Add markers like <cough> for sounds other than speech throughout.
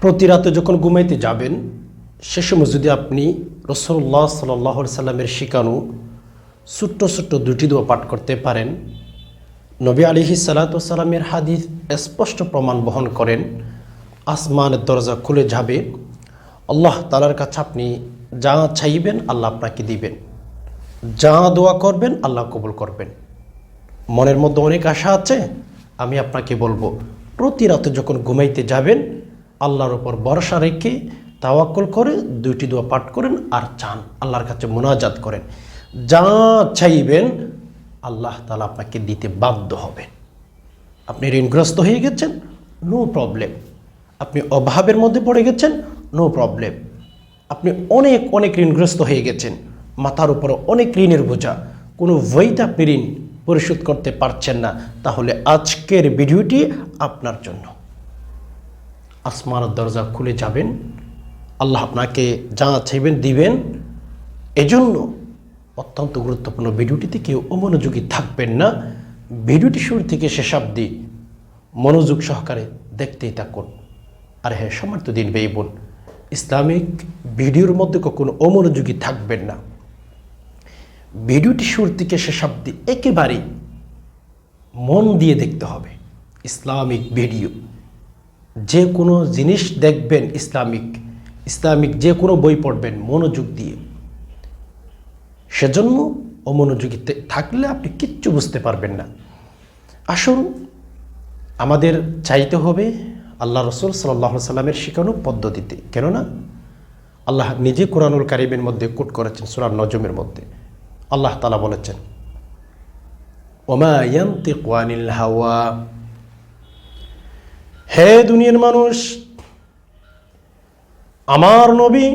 প্রতি রাতে যখন ঘুমাইতে যাবেন, সে সময় যদি আপনি রসল্লাহ সাল্লাহ সাল্লামের শিকানু ছোট্ট ছোট্ট দুটি দোয়া পাঠ করতে পারেন। নবী আলিহি সালাতামের হাদিস স্পষ্ট প্রমাণ বহন করেন। আসমানের দরজা খুলে যাবে। আল্লাহ তালার কাছে আপনি যা চাইবেন আল্লাহ আপনাকে দিবেন। যা দোয়া করবেন আল্লাহ কবুল করবেন। মনের মধ্যে অনেক আশা আছে, আমি আপনাকে বলব, প্রতি রাতে যখন ঘুমাইতে যাবেন আল্লাহর ওপর ভরসা রেখে তাওয়াক্কল করে দুইটি দোয়া পাঠ করেন আর চান, আল্লাহর কাছে মোনাজাত করেন। যা চাইবেন আল্লাহ তালা আপনাকে দিতে বাধ্য হবেন আপনি ঋণগ্রস্ত হয়ে গেছেন, নো প্রবলেম। আপনি অভাবের মধ্যে পড়ে গেছেন, নো প্রবলেম। আপনি অনেক অনেক ঋণগ্রস্ত হয়ে গেছেন, মাথার উপর অনেক ঋণের বোঝা। কোনো বইতে আপনি ঋণ পরিশোধ করতে পারছেন না। তাহলে আজকের ভিডিওটি আপনার জন্য। আসমানের দরজা খুলে যাবেন, আল্লাহ আপনাকে যা চাইবেন দিবেন। এজন্য অত্যন্ত গুরুত্বপূর্ণ ভিডিওটিতে কেউ অমনোযোগী থাকবেন না। ভিডিওটি শুরু থেকে শেষ অবধি মনোযোগ সহকারে দেখতেই থাকুন। আর হ্যাঁ সমর্থ দিন বেই বোন, ইসলামিক ভিডিওর মধ্যে কখনো অমনোযোগী থাকবেন না। ভিডিওটি শুরু থেকে শেষ অবধি একেবারেই মন দিয়ে দেখতে হবে। Islamic video. যে কোনো জিনিস দেখবেন ইসলামিক ইসলামিক যে কোনো বই পড়বেন মনোযোগ দিয়ে। সেজন্য অমনোযোগী থাকলে আপনি কিচ্ছু বুঝতে পারবেন না। আসুন, আমাদের চাইতে হবে আল্লাহ রসুল সাল্লাহ সাল্লামের শেখানো পদ্ধতিতে। কেননা, আল্লাহ নিজে কোরআনুল কারিমের মধ্যে কোট করেছেন সুরান নজমের মধ্যে। আল্লাহ তালা বলেছেন, ওমা ইয়ান্তিকু আনিল হাওয়া হে দুনিয়ার মানুষ, আমার নবী,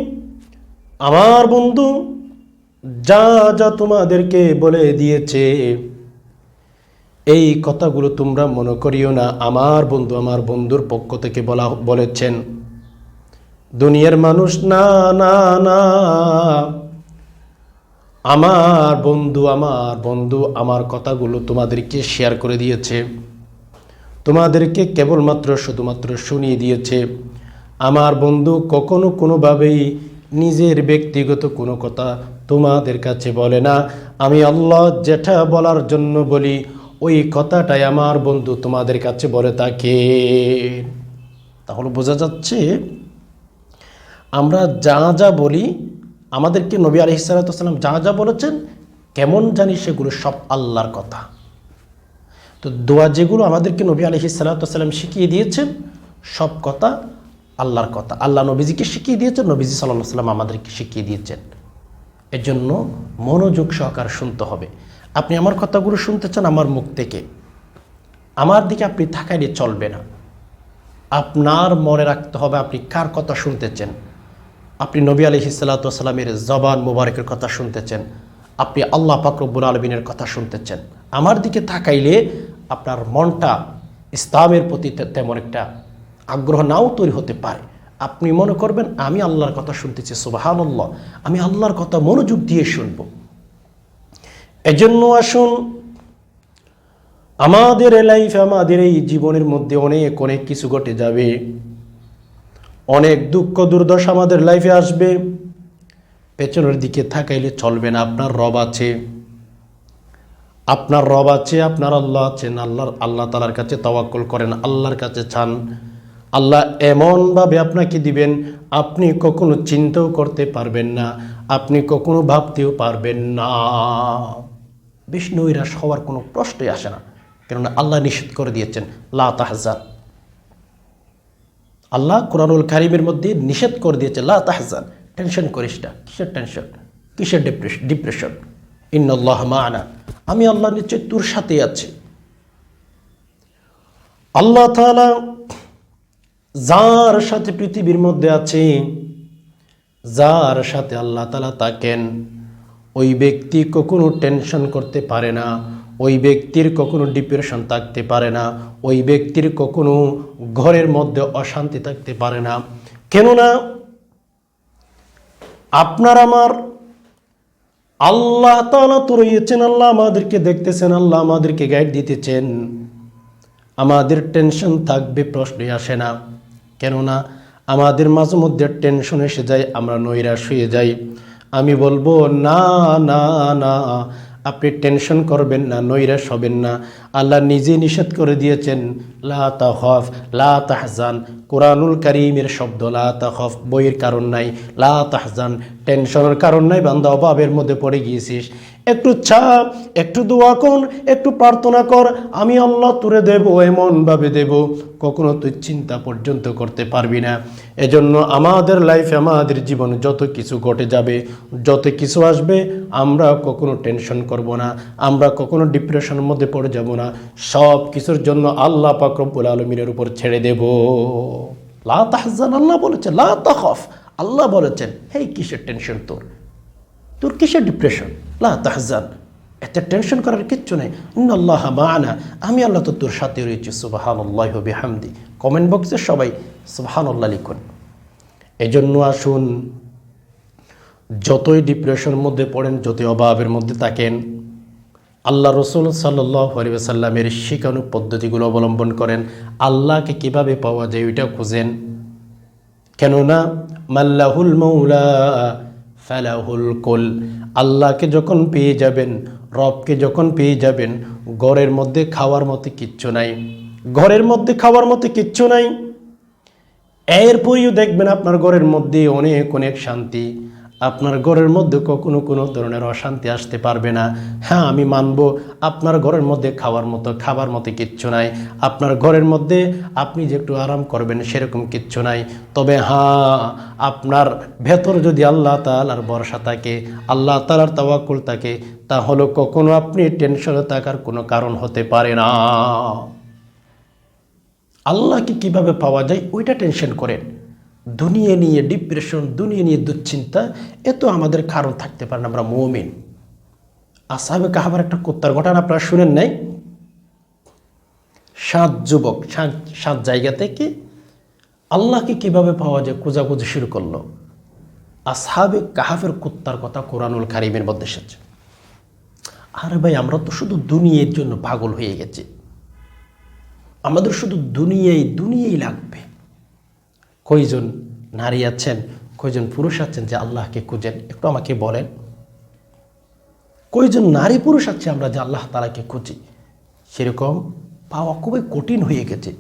আমার বন্ধু যা যা তোমাদেরকে বলে দিয়েছে, এই কথাগুলো তোমরা মনে করিও না। আমার বন্ধু, আমার বন্ধুর পক্ষ থেকে বলা বলেছেন, দুনিয়ার মানুষ, না না না, আমার বন্ধু আমার বন্ধু আমার কথাগুলো তোমাদেরকে শেয়ার করে দিয়েছে। তোমাদেরকে কেবলমাত্র শুধুমাত্র শুনিয়ে দিয়েছে, আমার বন্ধু কখনো কোনোভাবেই নিজের ব্যক্তিগত কোনো কথা তোমাদের কাছে বলে না। আমি আল্লাহ যেটা বলার জন্য বলি, ওই কথাটাই আমার বন্ধু তোমাদের কাছে বলে থাকে। তাহলে বোঝা যাচ্ছে, আমরা যা যা বলি, আমাদেরকে নবী আলহিসাল্লাম যা যা বলেছেন, কেমন জানি সেগুলো সব আল্লাহর কথা। তো দোয়া যেগুলো আমাদেরকে নবী আলহি সাল্লাম শিখিয়ে দিয়েছেন, সব কথা আল্লাহর কথা। আল্লাহ নবীজিকে শিখিয়ে দিয়েছেন, নবীজি সাল্লাহ সাল্লাম আমাদেরকে শিখিয়ে দিয়েছেন। এর জন্য মনোযোগ সহকার শুনতে হবে। আপনি আমার কথাগুলো শুনতে চান আমার মুখ থেকে। আমার দিকে আপনি থাকাইলে চলবে না। আপনার মনে রাখতে হবে আপনি কার কথা শুনতেছেন আপনি নবী আলহি সাল্লামের জবান মুবারকের কথা শুনতেছেন আপনি আল্লাহ পাকরবুল আলমিনের কথা শুনতেছেন। আমার দিকে তাকাইলে আপনার মনটা ইসলামের প্রতি তেমন একটা আগ্রহ নাও তৈরি হতে পারে। আপনি মনে করবেন, আমি আল্লাহর কথা শুনতেছি সুবাহান আল্লাহ আমি আল্লাহর কথা মনোযোগ দিয়ে শুনব। এজন্য আসুন, আমাদের লাইফে আমাদের এই জীবনের মধ্যে অনেক অনেক কিছু ঘটে যাবে। অনেক দুঃখ, দুর্দশা আমাদের লাইফে আসবে। পেছনের দিকে থাকাইলে চলবে না। আপনার রব আছে। আপনার রব আছে, আপনার আল্লাহ আছেন। আল্লাহর, আল্লাহ তালার কাছে তওয়াক্কুল করেন, আল্লাহর কাছে চান। আল্লাহ এমনভাবে আপনাকে দিবেন, আপনি কখনো চিন্তাও করতে পারবেন না, আপনি কখনো ভাবতেও পারবেন না। বেশি নৈরাশ হওয়ার কোনো প্রশ্নই আসে না, কেননা আল্লাহ নিষেধ করে দিয়েছেন, লা আল্লাহ কোরআনুল কারিমের মধ্যে নিষেধ করে দিয়েছে, লা তাহজান। টেনশন করিস না, কিসের টেনশন? কিসের ডিপ্রেশন ডিপ্রেশন ইন্নআল্লাহ মানা। আমি আল্লাহ নিশ্চয় তোর সাথে আছি। আল্লাহ তাআলা যার সাথে পৃথিবীর মধ্যে আছে, যার সাথে আল্লাহ তালা থাকেন, ওই ব্যক্তি কখনো টেনশন করতে পারে না, ওই ব্যক্তির কখনো ডিপ্রেশন থাকতে পারে না, ওই ব্যক্তির কখনো ঘরের মধ্যে অশান্তি থাকতে পারে না। কেননা আপনার আমার আল্লাহ তালা তো রয়েছেন, আল্লাহ আমাদেরকে দেখতেছেন, আল্লাহ আমাদেরকে গাইড দিতেছেন। আমাদের টেনশন থাকবে, প্রশ্নই আসে না। কেননা আমাদের মাঝে মধ্যে টেনশন এসে যায়, আমরা নৈরাশ হয়ে যাই। আমি বলব, না না না আপনি টেনশন করবেন না, নৈরাশ হবেন না। আল্লাহ নিজে নিষেধ করে দিয়েছেন, লা তাহফ লা তাহজান। কোরআনুল করিমের শব্দ, লা তাহফ বইয়ের কারণ নাই। লা তাহজান, টেনশনের কারণ নাই, বান্দা অভাবের মধ্যে পড়ে গিয়েছিস। একটু চাপ একটু দোয়া কর, একটু প্রার্থনা কর, আমি আল্লাহ তুলে দেব এমনভাবে দেব, কখনো তুই চিন্তা পর্যন্ত করতে পারবি না। এজন্য আমাদের লাইফে আমাদের জীবনে যত কিছু ঘটে যাবে, যত কিছু আসবে, আমরা কখনো টেনশন করব না, আমরা কখনো ডিপ্রেশনের মধ্যে পড়ে যাব না, সব কিছুর জন্য আল্লাহ পাকরবুল আলমিনের উপর ছেড়ে দেব। লা তাহজান, আল্লাহ বলেছেন লা তাখফ, আল্লাহ বলেছেন, হেই, কিসের টেনশন তোর? তোর কিসের ডিপ্রেশন লা তাহজান, এত টেনশন করার কিচ্ছু নেই। আল্লাহ মানা, আমি আল্লাহ তো তোর সাথে রয়েছি সুবাহান আল্লাহ হামদি কমেন্ট বক্সে সবাই সুবাহান আল্লাহ লিখুন। এই জন্য আসুন, যতই ডিপ্রেশনের মধ্যে পড়েন, যতই অভাবের মধ্যে থাকেন, আল্লাহ রসুল সাল্লাহ সাল্লামের শিখানু পদ্ধতিগুলো অবলম্বন করেন। আল্লাহকে কীভাবে পাওয়া যায় ওইটা খুঁজেন। কেননা, মাল্লাহুল মৌলা ফালাহুল কুল, আল্লাহকে যখন পেয়ে যাবেন, রবকে যখন পেয়ে যাবেন, ঘরের মধ্যে খাওয়ার মতো কিচ্ছু নাই। ঘরের মধ্যে খাওয়ার মতো কিচ্ছু নাই। এরপরেও দেখবেন আপনার ঘরের মধ্যে অনেক অনেক শান্তি। আপনার ঘরের মধ্যে কখনো কোনো ধরনের অশান্তি আসতে পারবে না। হ্যাঁ আমি মানব, আপনার ঘরের মধ্যে খাওয়ার মতো, খাবার মতো কিচ্ছু নাই। আপনার ঘরের মধ্যে আপনি যে একটু আরাম করবেন সেরকম কিচ্ছু নাই। তবে হ্যাঁ আপনার ভেতর যদি আল্লাহ তালার ভরসা থাকে, আল্লাহ তালার তাওয়াকুল থাকে, তাহলে কখনো আপনি টেনশনে থাকার কোনো কারণ হতে পারে না। আল্লাহকে কীভাবে পাওয়া যায়, ওইটা টেনশন করেন। দুনিয়া নিয়ে ডিপ্রেশন দুনিয়া নিয়ে দুশ্চিন্তা এত আমাদের কারণ থাকতে পারে না, আমরা মৌমিন। আসাবে কাহাবার একটা কুত্তার ঘটনা আপনারা শুনেন নাই? সাত যুবক, সাত সাত জায়গা থেকে আল্লাহকে কীভাবে পাওয়া যায় খোঁজাখুঁজি শুরু করল? আসহাবে কাহাফের কুত্তার কথা কোরআনুল কারিমের মধ্যে এসেছে। আরে ভাই, আমরা তো শুধু দুনিয়ার জন্য পাগল হয়ে গেছি। আমাদের শুধু দুনিয়াই দুনিয়াই লাগবে। কয়জন নারী আছেন, কয়জন পুরুষ আছেন যে আল্লাহকে খুঁজেন? একটু আমাকে বলেন। কয়জন নারী পুরুষ আছে আমরা যে আল্লাহ তালাকে খুঁজি? সেরকম পাওয়া খুবই কঠিন হয়ে গেছে।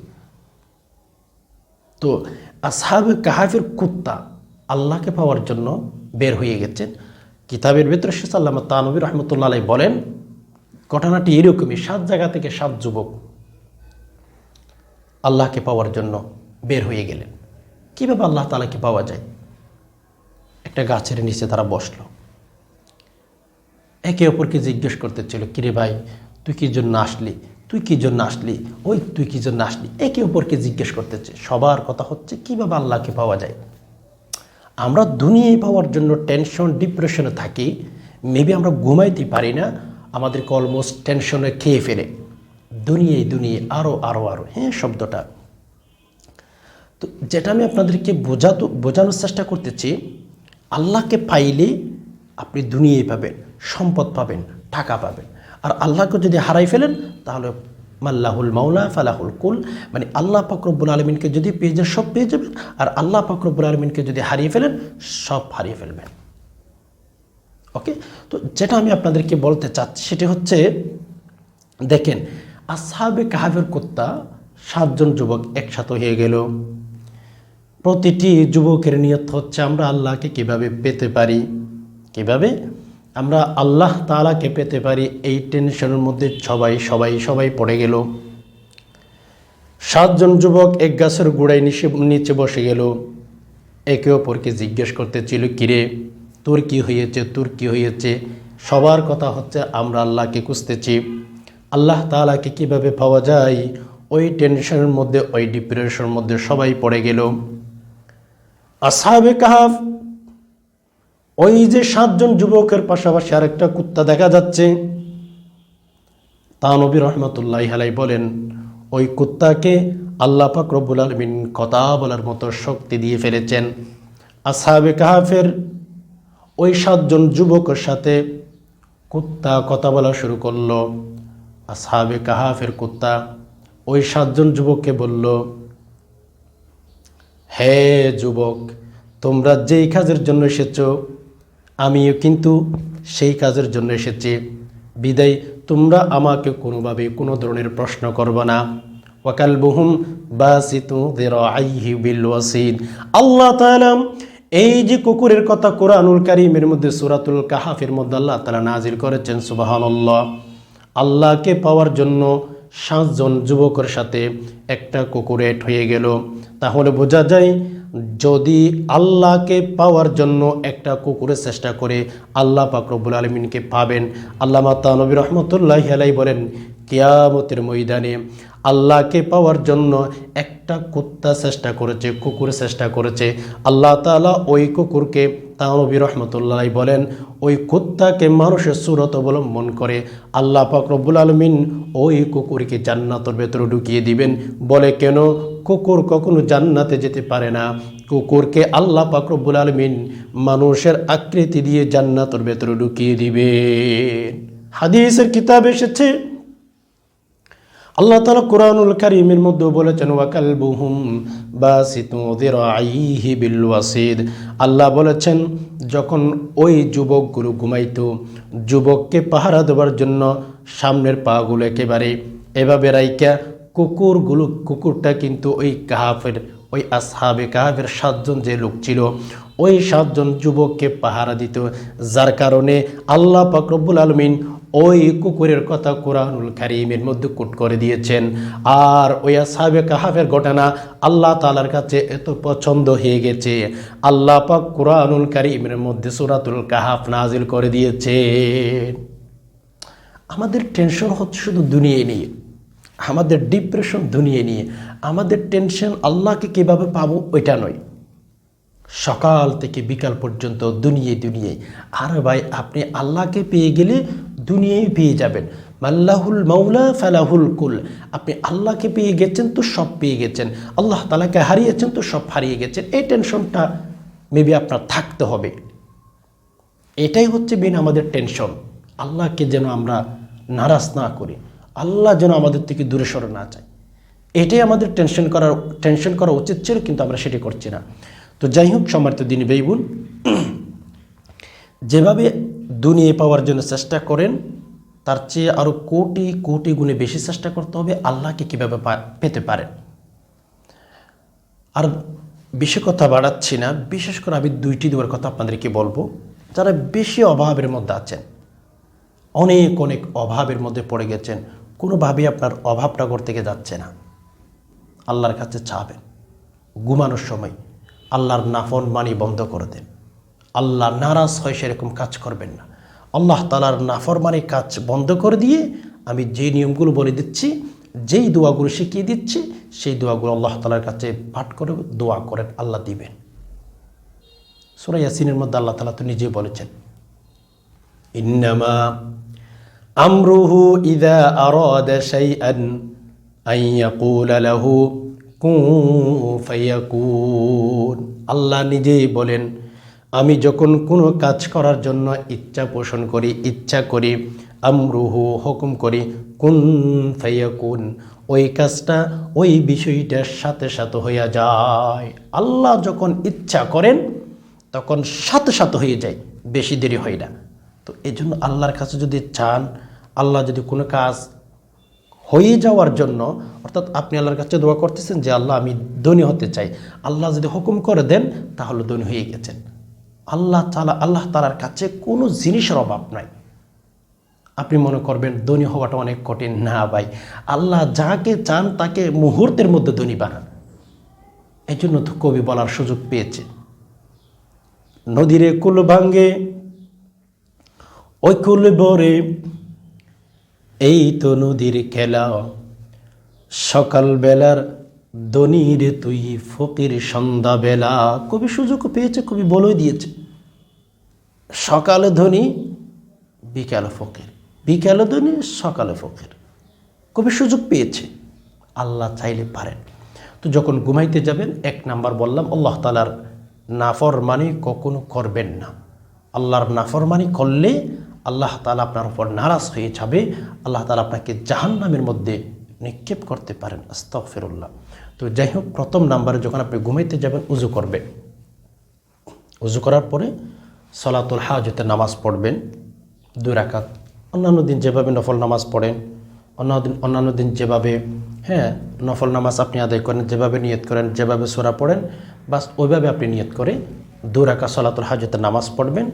তো আসহাবে কাহাফের কুত্তা আল্লাহকে পাওয়ার জন্য বের হয়ে গেছেন। কিতাবের ভেতরে শেষ আল্লাহ তানবির রহমতুল্লাহ বলেন, ঘটনাটি এরকমই, সাত জায়গা থেকে সাত যুবক আল্লাহকে পাওয়ার জন্য বের হয়ে গেলেন। কীভাবে আল্লাহ তালাকে পাওয়া যায়? একটা গাছের নিচে তারা বসল। একে অপরকে জিজ্ঞেস করতে ছিল কিরে ভাই, তুই কি জন্য আসলি? তুই কি জন্য আসলি? ওই তুই কি জন্য আসলি? একে অপরকে জিজ্ঞেস করতেছে, সবার কথা হচ্ছে কীভাবে আল্লাহকে পাওয়া যায়? আমরা দুনিয়ায় পাওয়ার জন্য টেনশন ডিপ্রেশনে থাকি। মেবি আমরা ঘুমাইতে পারি না, আমাদেরকে অলমোস্ট টেনশনে খেয়ে ফেলে। দুনিয়ায় দুনিয়ায় আরও আরও আরও হ্যাঁ শব্দটা। তো যেটা আমি আপনাদেরকে বোঝাতো, বোঝানোর চেষ্টা করতেছি, আল্লাহকে পাইলে আপনি দুনিয়ায় পাবেন, সম্পদ পাবেন, টাকা পাবেন। আর আল্লাহকে যদি হারাই ফেলেন, তাহলে মাল্লাহুল মাওলা, ফালাহুল কুল। মানে আল্লাহ পাকরব্বুল আলমিনকে যদি পেয়ে যান সব পেয়ে যাবেন। আর আল্লাহ পাকরব্বুল আলমিনকে যদি হারিয়ে ফেলেন, সব হারিয়ে ফেলবেন। ওকে? তো যেটা আমি আপনাদেরকে বলতে চাচ্ছি, সেটি হচ্ছে, দেখেন, আসহাবে কাহাবের কুত্তা সাতজন যুবক একসাথে হয়ে গেল। প্রতিটি যুবকের নিয়ত হচ্ছে, আমরা আল্লাহকে কীভাবে পেতে পারি? কীভাবে? আমরা আল্লাহ তালাকে পেতে পারি, এই টেনশনের মধ্যে সবাই সবাই সবাই পড়ে গেল। সাতজন যুবক এক গাছের গোড়ায় নিচে নিচে বসে গেল। একে অপরকে জিজ্ঞেস করতেছিল, কিরে, তোর কি হয়েছে? তোর কি হয়েছে? সবার কথা হচ্ছে, আমরা আল্লাহকে খুঁজতেছি। আল্লাহ তালাকে কীভাবে পাওয়া যায়? ওই টেনশনের মধ্যে, ওই ডিপ্রেশনের মধ্যে সবাই পড়ে গেল। আসাবে কাহাফ, ওই যে সাতজন যুবকের পাশাপাশি আরেকটা কুত্তা দেখা যাচ্ছে। তা নবী রহমতুল্লাহ হালাই বলেন, ওই কুত্তাকে আল্লাহ পাক রব্বুল আলমিন কথা বলার মতো শক্তি দিয়ে ফেলেছেন। আসাবে কাহাফের ওই সাতজন যুবকের সাথে কুত্তা কথা বলা শুরু করল। আসাবে কাহাফের কুত্তা ওই সাতজন যুবককে বলল হে যুবক, তোমরা যেই কাজের জন্য এসেছ, আমিও কিন্তু সেই কাজের জন্য এসেছি। বিদায়, তোমরা আমাকে কোনোভাবে কোনো ধরনের প্রশ্ন করবে না। ওয়াকাল বহুম বাসিতু আইহি বিল ওয়াসিদ। আল্লাহ এই যে কুকুরের কথা কোরআনুল কারীমের মধ্যে সুরাতুল কাহাফের মধ্যে আল্লাহ তাআলা নাজিল করেছেন, সুবহানাল্লাহ। আল্লাহকে পাওয়ার জন্য সাতজন যুবকের সাথে একটা কুকুর এড হয়ে গেল। তাহলে বোঝা যায় যদি আল্লাহকে পাওয়ার জন্য একটা কুকুরের চেষ্টা করে, আল্লাহ পাকরবুল আলমিনকে পাবেন। আল্লাহ মাতানবী রহমতুল্লাহ আলাই বলেন, কিয়ামতের ময়দানে আল্লাহকে পাওয়ার জন্য একটা কুত্তা চেষ্টা করেছে, কুকুর চেষ্টা করেছে। আল্লাহ তালা ওই কুকুরকে তানবী রহমতুল্লাহ বলেন, ওই কুত্তাকে মানুষের সুরত অবলম্বন করে আল্লাহ রব্বুল আলমিন ওই কুকুরকে জান্নাতর ভেতরে ঢুকিয়ে দিবেন। বলে কেন? কুকুর কখনো জান্নাতে যেতে পারে না। কুকুরকে আল্লাহ রব্বুল আলমিন মানুষের আকৃতি দিয়ে জান্নাতর ভেতরে ঢুকিয়ে দিবেন। হাদিসের কিতাব এসেছে আল্লাহ তালা কোরআনুল কারিমের মধ্যে বলেছেন ওয়াকাল বুহুম বা বাসিহি বিল ওয়াসিদ। আল্লাহ বলেছেন, যখন ওই যুবকগুলো ঘুমাইত, যুবককে পাহারা দেওয়ার জন্য সামনের পাগুলো একেবারে এভাবে রাইকা কুকুরগুলো, কুকুরটা কিন্তু ওই কাহাফের, ওই আসহাবে কাহাফের সাতজন যে লোক ছিল, ওই সাতজন যুবককে পাহারা দিত। যার কারণে আল্লাহ পাকরবুল আলমিন ওই কুকুরের কথা কোরআনুল কারিমের মধ্যে কুট করে দিয়েছেন। আর ওই সাহেবে কাহাফের ঘটনা আল্লাহ তালার কাছে এত পছন্দ হয়ে গেছে। আল্লাহ পাক কোরআনুল কারিমের মধ্যে সুরাতুল কাহাফ নাজিল করে দিয়েছে আমাদের টেনশন হচ্ছে শুধু দুনিয়ায় নিয়ে। আমাদের ডিপ্রেশন দুনিয়া নিয়ে। আমাদের টেনশন আল্লাহকে কীভাবে পাবো ওইটা নয়। সকাল থেকে বিকাল পর্যন্ত দুনিয়ায় দুনিয়ায়। আর ভাই, আপনি আল্লাহকে পেয়ে গেলে দুনিয়ায় পেয়ে যাবেন। মাল্লাহুল মাওলা ফালাহুল কুল। আপনি আল্লাহকে পেয়ে গেছেন তো সব পেয়ে গেছেন। আল্লাহ তালাকে হারিয়েছেন তো সব হারিয়ে গেছেন। এই টেনশনটা মেবি আপনার থাকতে হবে। এটাই হচ্ছে মেন আমাদের টেনশন। আল্লাহকে যেন আমরা নারাজ না করি। আল্লাহ যেন আমাদের থেকে দূরে সরে না যায়। এটাই আমাদের টেনশন করার, টেনশন করা উচিত ছিল, কিন্তু আমরা সেটি করছি না। তো যাই হোক, সম্মানিত দিন বেইবুন <clears throat> যেভাবে দুনিয়া পাওয়ার জন্য চেষ্টা করেন, তার চেয়ে আরও কোটি কোটি গুণে বেশি চেষ্টা করতে হবে আল্লাহকে কীভাবে পেতে পারেন আর বেশি কথা বাড়াচ্ছি না, বিশেষ করে আমি দুইটি দুয়ার কথা আপনাদেরকে বলব। যারা বেশি অভাবের মধ্যে আছেন, অনেক অনেক অভাবের মধ্যে পড়ে গেছেন, কোনোভাবেই আপনার অভাবটা করতে গিয়ে যাচ্ছে না। আল্লাহর কাছে চাবেন, ঘুমানোর সময় আল্লাহর নাফন মানি বন্ধ করে দেন। আল্লাহ নারাজ হয় সেরকম কাজ করবেন না। আল্লাহ তালার নাফরমানি কাজ বন্ধ করে দিয়ে আমি যে নিয়মগুলো বলে দিচ্ছি, যেই দোয়াগুলো শিখিয়ে দিচ্ছি, সেই দোয়াগুলো আল্লাহ তালার কাছে পাঠ করে দোয়া করেন আল্লাহ দিবেন। সুরা ইয়াসিনের মধ্যে আল্লাহ তালা তো নিজেই বলেছেন, ইন্নামা আমরুহু ইদা আরাদা শাইআন আন ইয়াকুলা লাহু কুন ফায়াকুন। আল্লাহ নিজেই বলেন আমি যখন কোনো কাজ করার জন্য ইচ্ছা পোষণ করি, ইচ্ছা করি, আমরুহু হুকুম করি, কুন ফায়াকুন, ওই কাজটা ওই বিষয়টার সাথে সাথে হইয়া যায়। আল্লাহ যখন ইচ্ছা করেন, তখন সাথে সাথে হয়ে যায়, বেশি দেরি হয় না। তো এই জন্য আল্লাহর কাছে যদি চান, আল্লাহ যদি কোনো কাজ হয়ে যাওয়ার জন্য, অর্থাৎ আপনি আল্লাহর কাছে দোয়া করতেছেন যে, আল্লাহ, আমি ধনী হতে চাই। আল্লাহ যদি হুকুম করে দেন, তাহলে ধনী হয়ে গেছেন। আল্লাহ তালা আল্লাহ তালার কাছে কোনো জিনিসের অভাব নাই। আপনি মনে করবেন, ধনী হওয়াটা অনেক কঠিন। না ভাই, আল্লাহ যাকে চান তাকে মুহূর্তের মধ্যে ধনী বানান। এই জন্য তো কবি বলার সুযোগ পেয়েছে। নদীরে কুল ভাঙ্গে ওই কুল বরে এই তো নদীর খেলা। সকালবেলার দনির তুই ফকির সন্ধ্যাবেলা। কবি সুযোগ পেয়েছে, কবি বলে দিয়েছে। সকালে ধনী, বিকালে ফকির। বিকালে ধনী, সকালে ফকির। কবি সুযোগ পেয়েছে, আল্লাহ চাইলে পারেন। তো যখন ঘুমাইতে যাবেন, এক নাম্বার বললাম, আল্লাহ তালার নাফরমানি কখনো করবেন না। আল্লাহর নাফরমানি করলে আল্লাহ তালা আপনার উপর নারাজ হয়ে যাবে। আল্লাহ তালা আপনাকে জাহান্নামের মধ্যে নিক্ষেপ করতে পারেন আস্তফিরুল্লাহ তো যাই হোক প্রথম নাম্বারে যখন আপনি ঘুমাইতে যাবেন, উজু করবেন উজু করার পরে সলাতুল হাজতে নামাজ পড়বেন, দুই রাকাত। অন্যান্য দিন যেভাবে নফল নামাজ পড়েন, অন্যান্য দিন অন্যান্য দিন যেভাবে হ্যাঁ নফল নামাজ আপনি আদায় করেন, যেভাবে নিয়ত করেন, যেভাবে সোরা পড়েন, বাস ওইভাবে আপনি নিয়ত করে দুই রাকাত সলাতুল হাজতে নামাজ পড়বেন।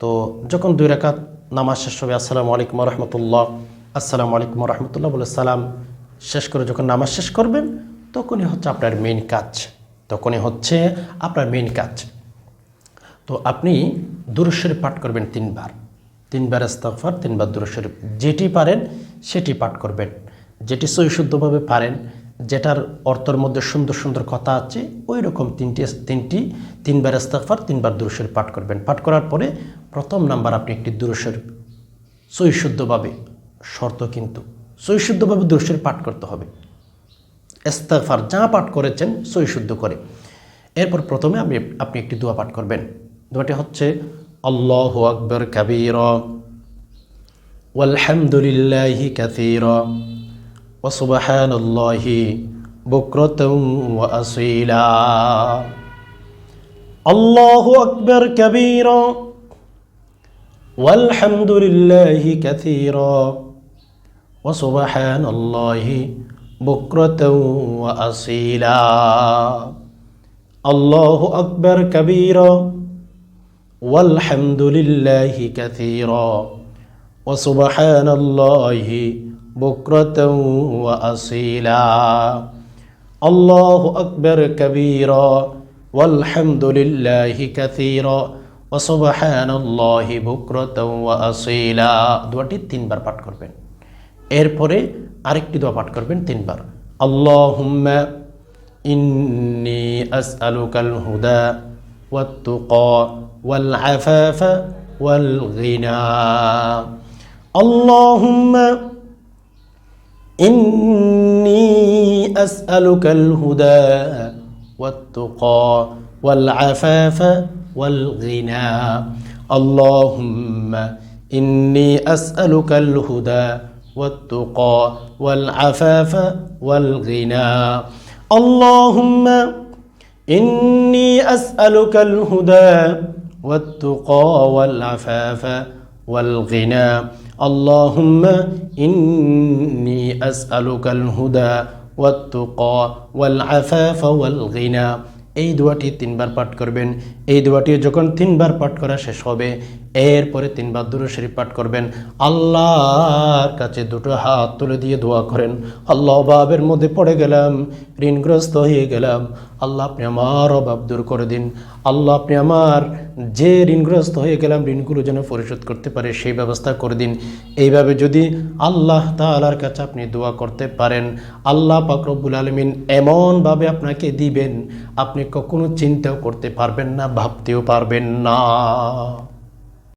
তো যখন দুই রাকাত নামাজ শেষ হবে, আসসালামু আলাইকুম রহমতুল্লাহ। আসসালামু আলাইকুম রহমতুল্লাহ বলে সালাম। শেষ করে যখন নামাজ শেষ করবেন, তখনই হচ্ছে আপনার মেইন কাজ। তখনই হচ্ছে আপনার মেইন কাজ। তো আপনি দুরুশরীফ পাঠ করবেন তিনবার। তিনবার ইস্তাগফার, তিনবার দুরুশরীফ যেটি পারেন, সেটি পাঠ করবেন। যেটি সহিশুদ্ধভাবে পারেন, যেটার অর্থের মধ্যে সুন্দর সুন্দর কথা আছে, ওই রকম তিনটি তিনটি, তিনবার ইস্তাগফার, তিনবার দুরুশরীফ পাঠ করবেন। পাঠ করার পরে প্রথম নাম্বার আপনি একটি দুরুশরীফ সহিশুদ্ধভাবে শর্ত কিন্তু। সহিশুদ্ধভাবে দুরুশরীফ পাঠ করতে হবে। এস্তাফার যা পাঠ করেছেন সহিশুদ্ধ করে। এরপর প্রথমে আপনি আপনি একটি দোয়া পাঠ করবেন। দোয়াটি হচ্ছে, আল্লাহ আকবর কাবীর, ওয়ালহামদুলিল্লাহি কাসীরা ওয়া আসীলা। আল্লাহু আকবর কাবীরা, ওয়ালহামদুলিল্লাহি কাসীরা। وسبحان الله بكرة وأصيلا الله أكبر كبيرا والحمد لله كثيرا وسبحان الله بكرة وأصيلا الله أكبر كبيرا والحمد لله كثيرا وسبحان الله بكرة وأصيلا দুয়াটি তিনবার পাঠ করবেন এরপরে আরেকটি দোয়া পাঠ করবেন তিনবার আল্লাহুম্মা ইন্নি আসআলুকাল হুদা ওয়াত-তুকা ওয়াল আফাফা ওয়াল গিনা আল্লাহুম্মা إني أسألك الهدى والتقى والعفاف والغنى اللهم إني أسألك الهدى والتقى والعفاف والغنى اللهم إني أسألك الهدى والتقى والعفاف والغنى اللهم إني أسألك الهدى والتقى والعفاف والغنى এই দোয়াটি তিনবার পাঠ করবেন এই দোয়াটি যখন তিনবার পাঠ করা শেষ হবে এরপরে তিনবার দুরু শরীফ পাঠ করবেন। আল্লাহর কাছে দুটো হাত তুলে দিয়ে দোয়া করেন। আল্লাহ অভাবের মধ্যে পড়ে গেলাম, ঋণগ্রস্ত হয়ে গেলাম। আল্লাহ আপনি আমার অভাব দূর করে দিন। আল্লাহ আপনি আমার যে ঋণগ্রস্ত হয়ে গেলাম, ঋণগুলো যেন পরিশোধ করতে পারে, সেই ব্যবস্থা করে দিন। এইভাবে যদি আল্লাহ তালার কাছে আপনি দোয়া করতে পারেন, আল্লাহ পাকরবুল আলমিন এমনভাবে আপনাকে দিবেন, আপনি কখনো চিন্তাও করতে পারবেন না, ভাবতেও পারবেন না।